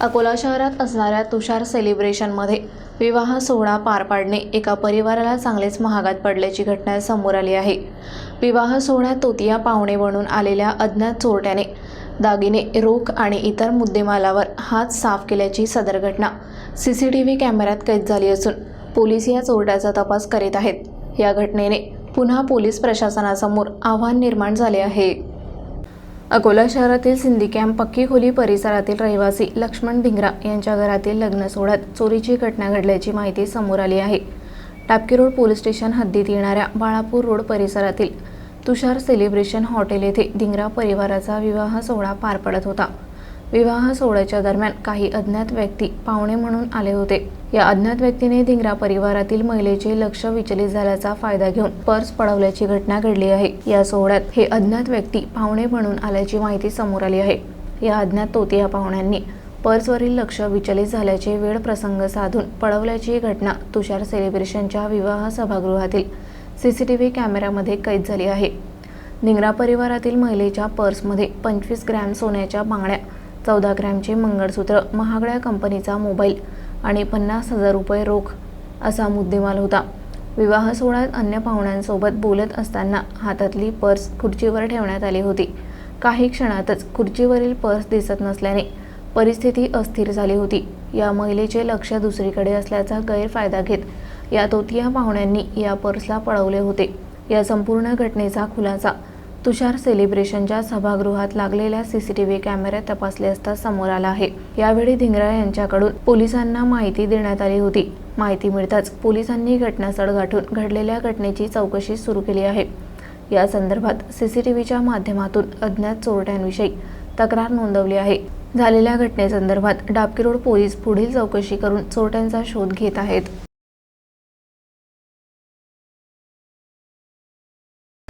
अकोला शहरात असणाऱ्या तुषार सेलिब्रेशनमध्ये विवाह सोहळा पार पाडणे एका परिवाराला चांगलेच महागात पडल्याची घटना समोर आली आहे. विवाह सोहळ्यात तोतिया पाहुणे बनून आलेल्या अज्ञात चोरट्याने दागिने रोख आणि इतर मुद्देमालावर हात साफ केल्याची सदर घटना सी सी टी व्ही कॅमेऱ्यात कैद झाली असून पोलीस या चोरट्याचा तपास करीत आहेत. या घटनेने पुन्हा पोलीस प्रशासनासमोर आव्हान निर्माण झाले आहे. अकोला शहरातील सिंधी कॅम्प पक्की खोली परिसरातील रहिवासी लक्ष्मण भिंगरा यांच्या घरातील लग्न सोहळ्यात चोरीची घटना घडल्याची माहिती समोर आली आहे. टापकी रोड पोलीस स्टेशन हद्दीत येणाऱ्या बाळापूर रोड परिसरातील तुषार सेलिब्रेशन हॉटेल येथे धिंगरा परिवाराचा विवाह सोहळा पार पडत होता. विवाह सोहळ्याच्या दरम्यान काही अज्ञात व्यक्ती पाहुणे म्हणून आले होते. या अज्ञात व्यक्तीने धिंगरा परिवारातील महिलेचे लक्ष विचलित झाल्याचा फायदा घेऊन पर्स पळवल्याची घटना घडली आहे. या सोहळ्यात हे अज्ञात व्यक्ती पाहुणे म्हणून आल्याची माहिती समोर आली आहे. या अज्ञात तोतिया पाहुण्यांनी पर्सवरील लक्ष विचलित झाल्याचे वेळ प्रसंग साधून पळवल्याची घटना तुषार सेलिब्रेशनच्या विवाह सभागृहातील सीसीटीव्ही कॅमेऱ्यामध्ये कैद झाली आहे. निंगरा परिवारातील महिलेच्या पर्समध्ये पंचवीस ग्रॅम सोन्याच्या बांगड्या चौदा ग्रॅमचे मंगळसूत्र महागड्या कंपनीचा मोबाईल आणि पन्नास हजार रुपये रोख असा मुद्देमाल होता. विवाह सोहळ्यात अन्य पाहुण्यांसोबत बोलत असताना हातातली पर्स खुर्चीवर ठेवण्यात आली होती. काही क्षणातच खुर्चीवरील पर्स दिसत नसल्याने परिस्थिती अस्थिर झाली होती. या महिलेचे लक्ष दुसरीकडे असल्याचा गैरफायदा घेत या तोतिया पाहुण्यांनी या पर्सला पळवले होते. या संपूर्ण घटनेचा खुलासा तुषार सेलिब्रेशनच्या सभागृहात लागलेल्या सीसीटीव्ही कॅमेऱ्यात तपासले असता समोर आला आहे. यावेळी धिंगरा यांच्याकडून पोलिसांना माहिती देण्यात आली होती. माहिती मिळताच पोलिसांनी घटनास्थळ गाठून घडलेल्या घटनेची चौकशी सुरू केली आहे. या संदर्भात सीसीटीव्हीच्या माध्यमातून अज्ञात चोरट्यांविषयी तक्रार नोंदवली आहे. झालेल्या घटनेसंदर्भात डाबकी रोड पोलीस पुढील चौकशी करून चोरट्यांचा शोध घेत आहेत.